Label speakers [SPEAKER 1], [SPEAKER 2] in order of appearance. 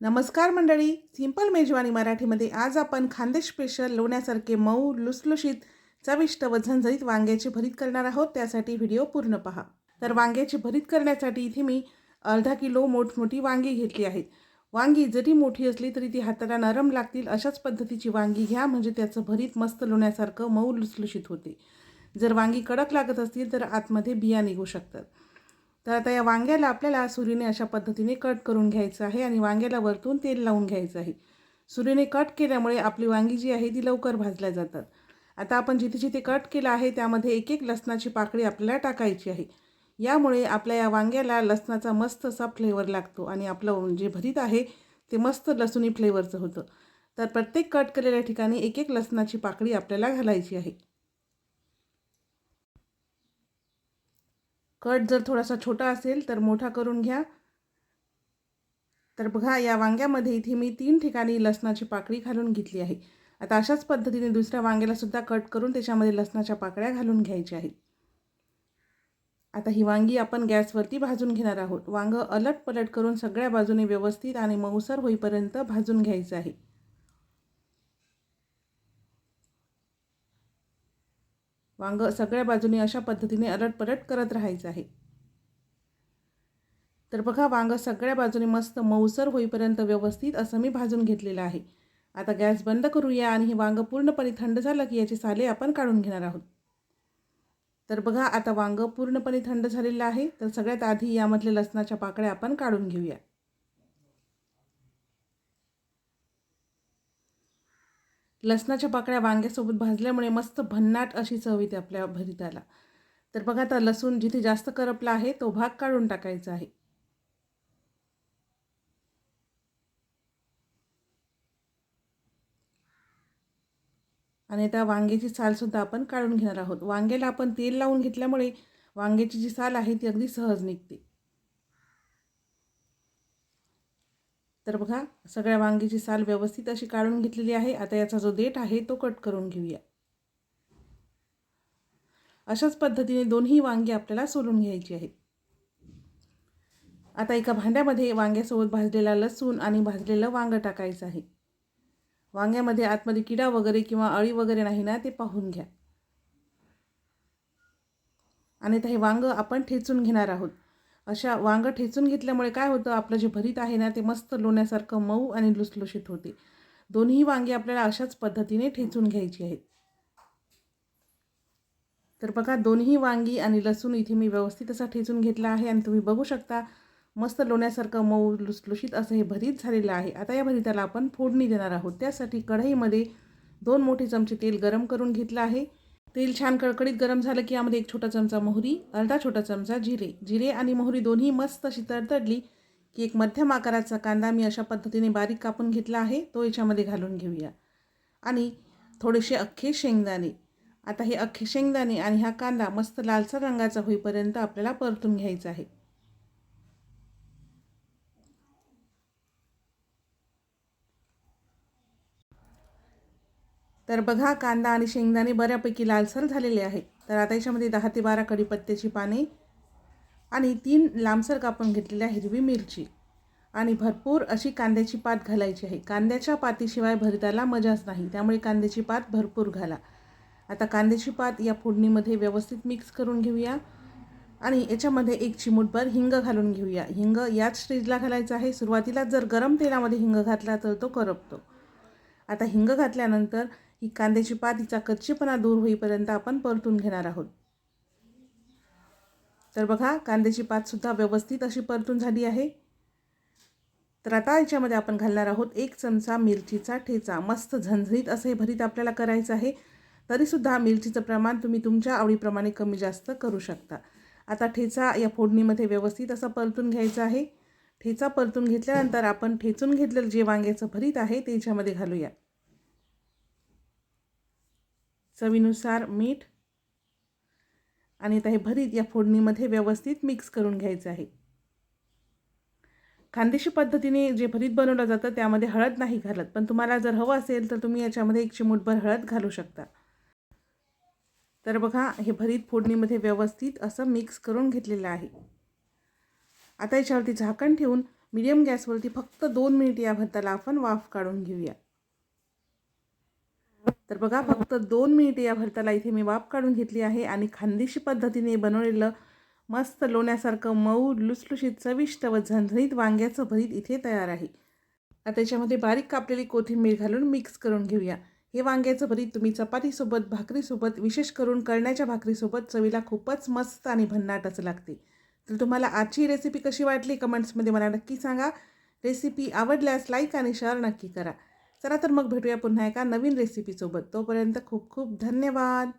[SPEAKER 1] नमस्कार मंडळी सिंपल मेजवानी मराठीमध्ये आज आपण खांदे स्पेशल लोण्यासारखे मऊ लुसलुशीत चविष्ट व झणझणीत वांग्याचे भरीत करणार आहोत. त्यासाठी व्हिडिओ पूर्ण पहा. तर वांग्याची भरीत करण्यासाठी इथे मी अर्धा किलो मोठमोठी वांगी घेतली आहेत वांगी जरी मोठी असली तरी ती हाताला नरम लागतील अशाच पद्धतीची वांगी घ्या म्हणजे त्याचं भरीत मस्त लोण्यासारखं मऊ लुसलुशीत होते. जर वांगी कडक लागत असतील तर आतमध्ये बिया निघू शकतात. तर आता या वांग्याला आपल्याला सुरीने अशा पद्धतीने कट करून घ्यायचं आहे आणि वांग्याला वरतून तेल लावून घ्यायचं आहे. सुरीने कट केल्यामुळे आपली वांगी जी आहे ती लवकर भाजल्या जातात. आता आपण जिथे जिथे कट केलं आहे त्यामध्ये एक एक लसणाची पाकळी आपल्याला टाकायची आहे. यामुळे आपल्या या वांग्याला लसणाचा मस्त असा फ्लेवर लागतो आणि आपलं जे भरीत आहे ते मस्त लसुणी फ्लेवरचं होतं. तर प्रत्येक कट केलेल्या ठिकाणी एक एक लसणाची पाकळी आपल्याला घालायची आहे. कट जर थोडासा छोटा असेल तर मोठा करून घ्या. तर बघा या वांग्यामध्ये इथे मी तीन ठिकाणी लसणाची पाकळी घालून घेतली आहे. आता अशाच पद्धतीने दुसऱ्या वांग्याला सुद्धा कट करून त्याच्यामध्ये लसणाच्या पाकळ्या घालून घ्यायच्या आहेत. आता ही वांगी आपण गॅसवरती भाजून घेणार आहोत. वांग अलट पलट करून सगळ्या बाजूने व्यवस्थित आणि मऊसर होईपर्यंत भाजून घ्यायचं आहे. वांग सगळ्या बाजूने अशा पद्धतीने अलटपलट करत राहायचं आहे. तर बघा वांग सगळ्या बाजूने मस्त मऊसर होईपर्यंत व्यवस्थित असं मी भाजून घेतलेलं आहे. आता गॅस बंद करूया आणि हे वांग पूर्णपणे थंड झालं की याचे साले आपण काढून घेणार आहोत. तर बघा आता वांग पूर्णपणे थंड झालेलं आहे. तर सगळ्यात आधी यामधले लसणाच्या पाकळ्या आपण काढून घेऊया. लसणाच्या पाकळ्या वांग्यासोबत भाजल्यामुळे मस्त भन्नाट अशी चव येते आपल्या भरिताला. तर बघा आता लसूण जिथे जास्त करपला आहे तो भाग काढून टाकायचा आहे. आणि आता वांग्याची सालसुद्धा आपण काढून घेणार आहोत. वांग्याला आपण तेल लावून घेतल्यामुळे वांग्याची जी साल आहे ती अगदी सहज निघते. तर बघा सगळ्या वांगीची साल व्यवस्थित अशी काढून घेतलेली आहे. आता याचा जो देठ आहे तो कट करून घेऊया. अशाच पद्धतीने दोन्ही वांगी आपल्याला सोलून घ्यायची आहेत. आता एका भांड्यामध्ये वांग्यासोबत भाजलेला लसूण आणि भाजलेलं वांगं टाकायचं आहे. वांग्यामध्ये आतमध्ये किडा वगैरे किंवा अळी वगैरे नाही ना ते पाहून घ्या. आणि ते हे वांगं आपण ठेचून घेणार आहोत. अशा वांगं ठेचून घेतल्यामुळे काय होतं? आपलं जे भरीत आहे ना ते मस्त लोण्यासारखं मऊ आणि लुसलुशीत होते. दोन्ही वांगे आपल्याला अशाच पद्धतीने ठेचून घ्यायची आहेत. तर बघा दोन्ही वांगी आणि लसूण इथे मी व्यवस्थित असा ठेचून घेतला आहे आणि तुम्ही बघू शकता मस्त लोण्यासारखं मऊ लुसलुशीत असं हे भरीत झालेलं आहे. आता या भरीताला आपण फोडणी देणार आहोत. त्यासाठी कढईमध्ये दोन मोठे चमचे तेल गरम करून घेतलं आहे. तेल छान कडकडीत गरम झालं की यामध्ये एक छोटा चमचा मोहरी अर्धा छोटा चमचा जिरे. जिरे आणि मोहरी दोन्ही मस्त अशी तडतडली की एक मध्यम आकाराचा कांदा मी अशा पद्धतीने बारीक कापून घेतला आहे. तो याच्यामध्ये घालून घेऊया. आणि थोडेसे अख्खे शेंगदाणे. आता हे अख्खे शेंगदाणे आणि हा कांदा मस्त लालसर रंगाचा होईपर्यंत आपल्याला परतून घ्यायचा आहे. तर बघा कांदा आणि शेंगदाणे बऱ्यापैकी लालसर झालेले आहेत. तर आता याच्यामध्ये दहा ते बारा कढीपत्त्याची पाने आणि तीन लांबसर कापून घेतलेल्या हिरवी मिरची. आणि भरपूर अशी कांद्याची पात घालायची आहे. कांद्याच्या पातीशिवाय भरताला मजाच नाही. त्यामुळे कांद्याची पात भरपूर घाला. आता कांद्याची पात या फोडणीमध्ये व्यवस्थित मिक्स करून घेऊया. आणि याच्यामध्ये एक चिमूटभर हिंग घालून घेऊया. हिंग याच स्टेजला घालायचं आहे. सुरुवातीला जर गरम तेलामध्ये हिंग घातला तर तो करपतो. आता हिंग घातल्यानंतर ही कांद्याची पात हिचा कच्चेपणा दूर होईपर्यंत आपण परतून घेणार आहोत. तर बघा कांद्याची पातसुद्धा व्यवस्थित अशी परतून झाली आहे. तर आता याच्यामध्ये आपण घालणार आहोत एक चमचा मिरचीचा ठेचा. मस्त झणझणीत असं हे भरीत आपल्याला करायचं आहे. तरीसुद्धा मिरचीचं प्रमाण तुम्ही तुमच्या आवडीप्रमाणे कमी जास्त करू शकता. आता ठेचा या फोडणीमध्ये व्यवस्थित असा परतून घ्यायचा आहे. ठेचा परतून घेतल्यानंतर आपण ठेचून घेतलेलं जे वांग्याचं भरीत आहे ते याच्यामध्ये घालूया. चवीनुसार मीठ आणि आता हे भरीत या फोडणीमध्ये व्यवस्थित मिक्स करून घ्यायचं आहे. खानदेशी पद्धतीने जे भरीत बनवलं जातं त्यामध्ये हळद नाही घालत. पण तुम्हाला जर हवं असेल तर तुम्ही याच्यामध्ये एक चिमूटभर हळद घालू शकता. तर बघा हे भरीत फोडणीमध्ये व्यवस्थित असं मिक्स करून घेतलेलं आहे. आता याच्यावरती झाकण ठेवून मीडियम गॅसवरती फक्त दोन मिनिट या भरताला आपण वाफ काढून घेऊया. तर बघा फक्त दोन मिनिट या भरताला इथे मी वाफ काढून घेतली आहे आणि खानदेशी पद्धतीने बनवलेलं मस्त लोण्यासारखं मऊ लुसलुशीत चविष्ट व झणझणीत वांग्याचं भरीत इथे तयार आहे. आता त्याच्यामध्ये बारीक कापलेली कोथिंबीर घालून मिक्स करून घेऊया. हे वांग्याचं भरीत तुम्ही चपातीसोबत भाकरीसोबत विशेष करून कळण्याच्या भाकरीसोबत चवीला खूपच मस्त आणि भन्नाटच लागते. तर तुम्हाला आजची रेसिपी कशी वाटली कमेंट्समध्ये मला नक्की सांगा. रेसिपी आवडल्यास लाईक आणि शेअर नक्की करा. चला तर मग भेटूया पुन्हा एका नवीन रेसिपीसोबत तोपर्यंत खूप खूप धन्यवाद.